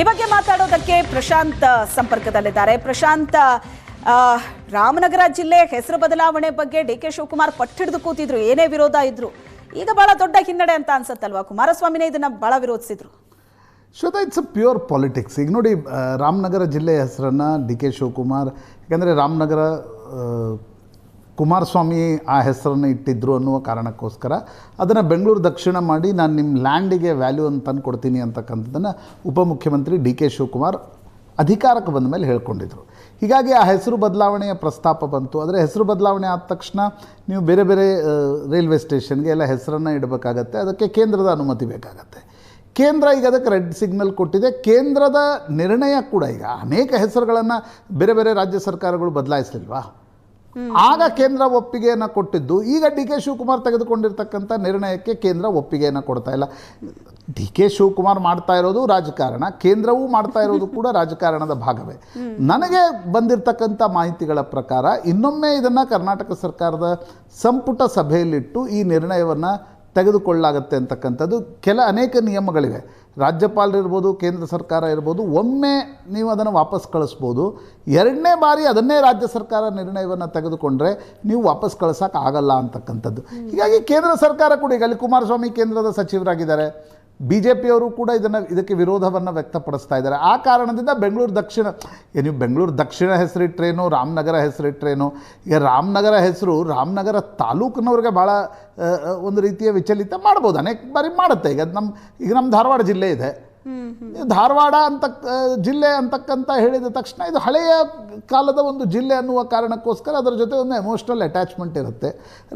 ಈ ಬಗ್ಗೆ ಮಾತಾಡೋದಕ್ಕೆ ಪ್ರಶಾಂತ್ ಸಂಪರ್ಕದಲ್ಲಿದ್ದಾರೆ. ಪ್ರಶಾಂತ್ ರಾಮನಗರ ಜಿಲ್ಲೆ ಹೆಸರು ಬದಲಾವಣೆ ಬಗ್ಗೆ ಡಿ ಕೆ ಶಿವಕುಮಾರ್ ಪಟ್ಟಿಡಿದು ಕೂತಿದ್ರು, ಏನೇ ವಿರೋಧ ಇದ್ರು. ಈಗ ಬಹಳ ದೊಡ್ಡ ಹಿನ್ನಡೆ ಅಂತ ಅನ್ಸತ್ತಲ್ವಾ? ಕುಮಾರಸ್ವಾಮಿನೇ ಇದನ್ನ ಬಹಳ ವಿರೋಧಿಸಿದ್ರು. Shweta it's a pure politics ಈಗ ನೋಡಿ ರಾಮನಗರ ಜಿಲ್ಲೆಯ ಹೆಸರನ್ನು ಡಿ ಕೆ ಶಿವಕುಮಾರ್, ಯಾಕಂದರೆ ರಾಮನಗರ ಕುಮಾರಸ್ವಾಮಿ ಆ ಹೆಸರನ್ನು ಇಟ್ಟಿದ್ರು ಅನ್ನುವ ಕಾರಣಕ್ಕೋಸ್ಕರ ಅದನ್ನು ಬೆಂಗಳೂರು ದಕ್ಷಿಣ ಮಾಡಿ ನಾನು ನಿಮ್ಮ ಲ್ಯಾಂಡಿಗೆ ವ್ಯಾಲ್ಯೂ ಅಂತ ತಂದು ಕೊಡ್ತೀನಿ ಅಂತಕ್ಕಂಥದ್ದನ್ನು ಉಪಮುಖ್ಯಮಂತ್ರಿ ಡಿ ಕೆ ಶಿವಕುಮಾರ್ ಅಧಿಕಾರಕ್ಕೆ ಬಂದ ಮೇಲೆ ಹೇಳ್ಕೊಂಡಿದ್ರು. ಹೀಗಾಗಿ ಆ ಹೆಸರು ಬದಲಾವಣೆಯ ಪ್ರಸ್ತಾಪ ಬಂತು. ಆದರೆ ಹೆಸರು ಬದಲಾವಣೆ ಆದ ತಕ್ಷಣ ನೀವು ಬೇರೆ ಬೇರೆ ರೈಲ್ವೆ ಸ್ಟೇಷನ್ಗೆ ಎಲ್ಲ ಹೆಸರನ್ನು ಇಡಬೇಕಾಗತ್ತೆ. ಅದಕ್ಕೆ ಕೇಂದ್ರದ ಅನುಮತಿ ಬೇಕಾಗತ್ತೆ. ಕೇಂದ್ರ ಈಗ ಅದಕ್ಕೆ ರೆಡ್ ಸಿಗ್ನಲ್ ಕೊಟ್ಟಿದೆ. ಕೇಂದ್ರದ ನಿರ್ಣಯ ಕೂಡ ಈಗ ಅನೇಕ ಹೆಸರುಗಳನ್ನು ಬೇರೆ ಬೇರೆ ರಾಜ್ಯ ಸರ್ಕಾರಗಳು ಬದಲಾಯಿಸಲಿಲ್ವಾ? ಆಗ ಕೇಂದ್ರ ಒಪ್ಪಿಗೆಯನ್ನು ಕೊಟ್ಟಿದ್ದು ಈಗ ಡಿ ಕೆ ಶಿವಕುಮಾರ್ ತೆಗೆದುಕೊಂಡಿರ್ತಕ್ಕಂಥ ನಿರ್ಣಯಕ್ಕೆ ಕೇಂದ್ರ ಒಪ್ಪಿಗೆಯನ್ನು ಕೊಡ್ತಾ ಇಲ್ಲ. ಡಿ ಕೆ ಶಿವಕುಮಾರ್ ಮಾಡ್ತಾ ಇರೋದು ರಾಜಕಾರಣ ಕೇಂದ್ರವೂ ಮಾಡ್ತಾ ಇರೋದು ಕೂಡ ರಾಜಕಾರಣದ ಭಾಗವೇ. ನನಗೆ ಬಂದಿರತಕ್ಕಂಥ ಮಾಹಿತಿಗಳ ಪ್ರಕಾರ ಇನ್ನೊಮ್ಮೆ ಇದನ್ನು ಕರ್ನಾಟಕ ಸರ್ಕಾರದ ಸಂಪುಟ ಸಭೆಯಲ್ಲಿಟ್ಟು ಈ ನಿರ್ಣಯವನ್ನು ತೆಗೆದುಕೊಳ್ಳಾಗತ್ತೆ ಅಂತಕ್ಕಂಥದ್ದು ಕೆಲ ಅನೇಕ ನಿಯಮಗಳಿವೆ. ರಾಜ್ಯಪಾಲರಿರ್ಬೋದು ಕೇಂದ್ರ ಸರ್ಕಾರ ಇರ್ಬೋದು ಒಮ್ಮೆ ನೀವು ಅದನ್ನು ವಾಪಸ್ ಕಳಿಸ್ಬೋದು. ಎರಡನೇ ಬಾರಿ ಅದನ್ನೇ ರಾಜ್ಯ ಸರ್ಕಾರ ನಿರ್ಣಯವನ್ನು ತೆಗೆದುಕೊಂಡ್ರೆ ನೀವು ವಾಪಸ್ ಕಳ್ಸೋಕೆ ಆಗಲ್ಲ ಅಂತಕ್ಕಂಥದ್ದು. ಹೀಗಾಗಿ ಕೇಂದ್ರ ಸರ್ಕಾರ ಕೂಡ ಈಗ ಅಲ್ಲಿ ಕುಮಾರಸ್ವಾಮಿ ಕೇಂದ್ರದ ಸಚಿವರಾಗಿದ್ದಾರೆ. ಬಿ ಜೆ ಪಿಯವರು ಕೂಡ ಇದನ್ನು ಇದಕ್ಕೆ ವಿರೋಧವನ್ನು ವ್ಯಕ್ತಪಡಿಸ್ತಾ ಇದ್ದಾರೆ. ಆ ಕಾರಣದಿಂದ ಬೆಂಗಳೂರು ದಕ್ಷಿಣ ನೀವು ಬೆಂಗಳೂರು ದಕ್ಷಿಣ ಹೆಸರಿಟ್ರೇನು, ರಾಮನಗರ ಹೆಸರಿಟ್ರೇನು, ಈಗ ರಾಮನಗರ ಹೆಸರು ರಾಮನಗರ ತಾಲೂಕಿನವ್ರಿಗೆ ಭಾಳ ಒಂದು ರೀತಿಯ ವಿಚಲಿತ ಮಾಡ್ಬೋದು. ಅನೇಕ ಬಾರಿ ಮಾಡುತ್ತೆ. ಈಗ ನಮ್ಮ ಈಗ ನಮ್ಮ ಧಾರವಾಡ ಜಿಲ್ಲೆ ಇದೆ. ಧಾರವಾಡ ಅಂತ ಜಿಲ್ಲೆ ಅಂತಕ್ಕಂತ ಹೇಳಿದ ತಕ್ಷಣ ಇದು ಹಳೆಯ ಕಾಲದ ಒಂದು ಜಿಲ್ಲೆ ಅನ್ನುವ ಕಾರಣಕ್ಕೋಸ್ಕರ ಅದರ ಜೊತೆ ಒಂದು ಎಮೋಷ್ನಲ್ ಅಟ್ಯಾಚ್ಮೆಂಟ್ ಇರುತ್ತೆ.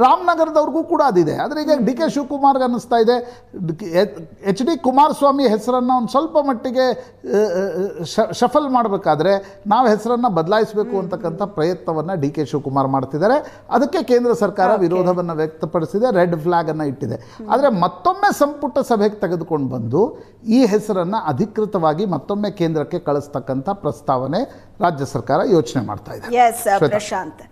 ರಾಮನಗರದವ್ರಿಗೂ ಕೂಡ ಅದಿದೆ. ಆದರೆ ಈಗ ಡಿ ಕೆ ಶಿವಕುಮಾರ್ಗೆ ಅನ್ನಿಸ್ತಾ ಇದೆ. ಎಚ್ ಡಿ ಕುಮಾರಸ್ವಾಮಿ ಹೆಸರನ್ನು ಒಂದು ಸ್ವಲ್ಪ ಮಟ್ಟಿಗೆ ಶಫಲ್ ಮಾಡಬೇಕಾದ್ರೆ ನಾವು ಹೆಸರನ್ನು ಬದಲಾಯಿಸಬೇಕು ಅಂತಕ್ಕಂಥ ಪ್ರಯತ್ನವನ್ನು ಡಿ ಕೆ ಶಿವಕುಮಾರ್ ಮಾಡ್ತಿದ್ದಾರೆ. ಅದಕ್ಕೆ ಕೇಂದ್ರ ಸರ್ಕಾರ ವಿರೋಧವನ್ನು ವ್ಯಕ್ತಪಡಿಸಿದೆ. ರೆಡ್ ಫ್ಲಾಗನ್ನು ಇಟ್ಟಿದೆ. ಆದರೆ ಮತ್ತೊಮ್ಮೆ ಸಂಪುಟ ಸಭೆಗೆ ತೆಗೆದುಕೊಂಡು ಬಂದು ಈ ಹೆಸರನ್ನು ಅಧಿಕೃತವಾಗಿ ಮತ್ತೊಮ್ಮೆ ಕೇಂದ್ರಕ್ಕೆ ಕಳಿಸ್ತಕ್ಕಂಥ ಪ್ರಸ್ತಾವನೆ ರಾಜ್ಯ ಸರ್ಕಾರ ಯೋಚನೆ ಮಾಡ್ತಾ ಇದೆ. ಪ್ರಶಾಂತ್.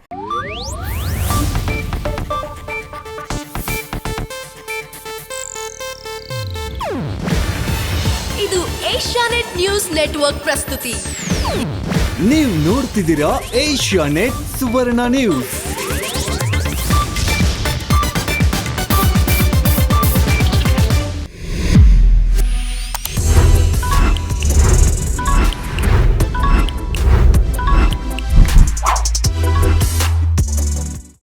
ಇದು ಏಷ್ಯಾನೆಟ್ ನ್ಯೂಸ್ ನೆಟ್ವರ್ಕ್ ಪ್ರಸ್ತುತಿ. ನೀವು ನೋಡ್ತಿದ್ದೀರಾ ಏಷ್ಯಾ ನೆಟ್ ಸುವರ್ಣ ನ್ಯೂಸ್.